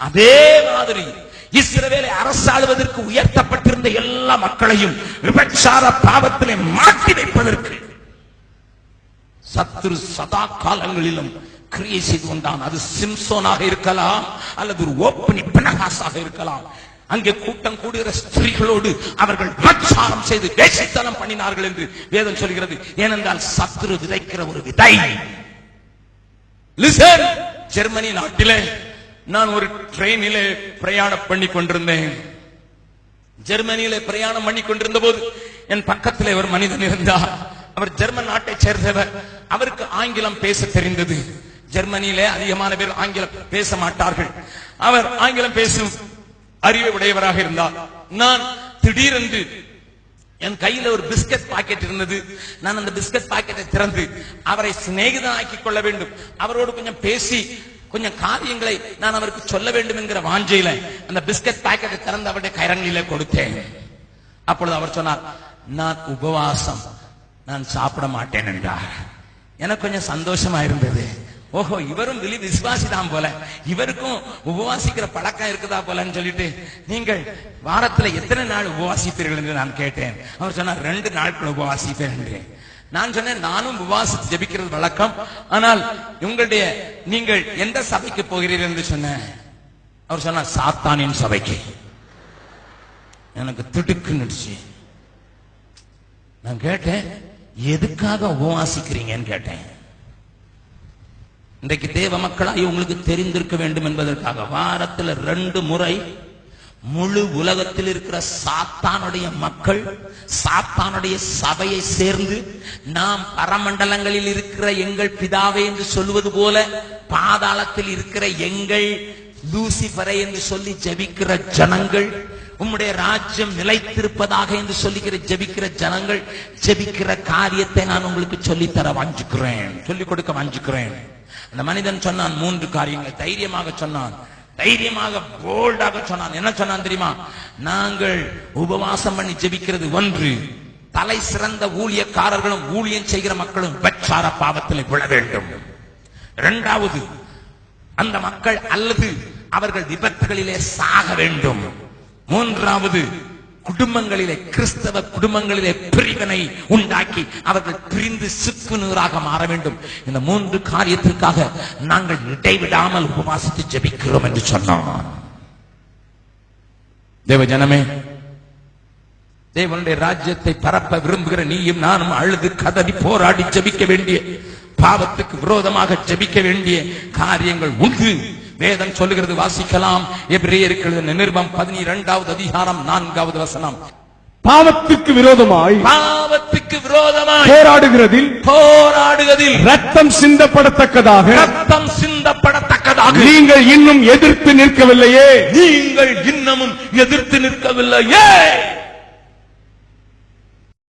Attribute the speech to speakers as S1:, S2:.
S1: அதே மாதிரி இஸ்ரவேலை அரசாளுவதற்கு உயர்த்தப்பட்டிருந்த எல்லா மக்களையும் விபச்சார பாவத்திலே மாற்றி வைப்பதற்கு சத்துரு சதா காலங்களிலும் கிரியை செய்து வந்தான். அது சிம்சோனாக இருக்கலாம் அல்லது ஒரு ஓப்பனி பினகாசாக இருக்கலாம். அங்கே கூட்டம் கூடுகிற ஸ்திரீகளோடு அவர்கள் விபச்சாரம் செய்து வேசித்தனம் பண்ணினார்கள் என்று வேதம் சொல்கிறது. ஏனென்றால் சத்துரு விதைக்கிற ஒரு விதை. ஜெர்மனி நாட்டிலே நான் ஒரு ட்ரெயினிலே பிரயாணம் பண்ணி கொண்டிருந்தேன். ஜெர்மனியிலே பிரயாணம் பண்ணி கொண்டிருந்த போது என் பக்கத்திலே ஒரு மனிதன் இருந்தார். அவர் ஜெர்மன் நாட்டை சேர்ந்தவர். அவருக்கு ஆங்கிலம் பேச தெரிந்தது. ஜெர்மனியிலே அதிகமான பேர் ஆங்கிலம் பேச மாட்டார்கள். அவர் ஆங்கிலம் பேசும் அறிவை உடையவராக இருந்தார். நான் திடீரென்று என் கையில ஒரு பிஸ்கட் பாக்கெட் இருந்தது. நான் அந்த பிஸ்கட் பாக்கெட்டை திறந்து அவரை சிநேகிதனாக்கிக் கொள்ள வேண்டும். அவரோடு கொஞ்சம் பேசி கொஞ்சம் காரியங்களை நான் அவருக்கு சொல்ல வேண்டும் என்கிற வாஞ்சையில அந்த பிஸ்கட் பாக்கெட்டை திறந்து அவருடைய கைரங்களில கொடுத்தேன். அப்பொழுது அவர் சொன்னார் நான் உபவாசம். நான் சாப்பிட மாட்டேன் என்றார். எனக்கு கொஞ்சம் சந்தோஷமா இருந்தது. ஓஹோ இவரும் வெளி விசுவாசி தான் போல. இவருக்கும் உபவாசிக்கிற பழக்கம் இருக்குதா போலன்னு சொல்லிட்டு நீங்கள் வாரத்துல எத்தனை நாள் உபவாசிப்பீர்கள்? என்று நான் கேட்டேன். அவர் சொன்னார் ரெண்டு நாட்கள் உபவாசிப்பேன் என்றேன். நான் சொன்னேன் நானும் உபவாசித்து ஜெபிக்கிறது வழக்கம். ஆனால் உங்களுடைய நீங்கள் எந்த சபைக்கு போகிறீர்கள் என்று சொன்னேன். அவர் சொன்னார் சாத்தானின் சபைக்கு. எனக்கு திடுக்குன்னுடுச்சு நான் கேட்டேன் எதுக்காக உபவாசிக்கிறீங்கன்னு கேட்டேன். இன்றைக்கு தேவ மக்களாய் உங்களுக்கு தெரிந்திருக்க வேண்டும் என்பதற்காக வாரத்துல ரெண்டு முறை முழு உலகத்தில் இருக்கிற சாத்தானுடைய மக்கள் சாத்தானுடைய சபையை சேர்ந்து நாம் பரமண்டலங்களில் இருக்கிற எங்கள் பிதாவை என்று சொல்லுவது போல பாதாளத்தில் இருக்கிற எங்கள் லூசிபரை என்று சொல்லி ஜெபிக்கிற ஜனங்கள் உம்முடைய ராஜ்யம் நிலைத்திருப்பதாக என்று சொல்லுகிற ஜெபிக்கிற ஜனங்கள் ஜெபிக்கிற காரியத்தை நான் உங்களுக்கு சொல்லித்தர வாஞ்சுக்கிறேன் சொல்லிக் கொடுக்க வாஞ்சுக்கிறேன். அந்த மனிதன் சொன்னான் மூன்று காரியங்கள் தைரியமாக சொன்னான். தைரியமாக போல்டாக சொன்னான். என்ன சொன்னான் தெரியுமா? நாங்கள் உபவாசம் பண்ணி ஜெபிக்கிறது ஒன்று தலை சிறந்த ஊழியக்காரர்களும் ஊழியம் செய்கிற மக்களும் பச்சார பாவத்தில் விழ வேண்டும். இரண்டாவது அந்த மக்கள் அல்லது அவர்கள் விபத்துகளிலே சாக வேண்டும். மூன்றாவது குடும்பங்களிலே கிறிஸ்தவ குடும்பங்களிலே பிரிவினை உண்டாக்கி அவர்கள் பிரிந்து சிக்கு நீராக மாற வேண்டும். இந்த மூன்று காரியத்திற்காக நாங்கள் இடைவிடாமல் உபவாசித்து ஜெபிக்கிறோம் என்று சொன்னான். தேவ ஜனமே தேவனுடைய ராஜ்யத்தை பரப்ப விரும்புகிற நீயும் நானும் அழுது கதறி போராடி ஜெபிக்க வேண்டிய பாவத்துக்கு விரோதமாக ஜெபிக்க வேண்டிய காரியங்கள் உண்டு. வேதம் சொல்லுகிறது வாசிக்கலாம். எபிரேயருக்கு நிருபம் பதினிரெண்டாவது அதிகாரம் நான்காவது வசனம்.
S2: பாவத்துக்கு விரோதமாய்
S1: பாவத்துக்கு விரோதமாய்
S2: போராடுகிறதில்
S1: போராடுவதில்
S2: ரத்தம் சிந்தப்படத்தக்கதாக
S1: ரத்தம் சிந்தப்படத்தக்கதாக.
S2: நீங்கள் இன்னும் எதிர்த்து நிற்கவில்லையே.
S1: நீங்கள் இன்னமும் எதிர்த்து நிற்கவில்லையே.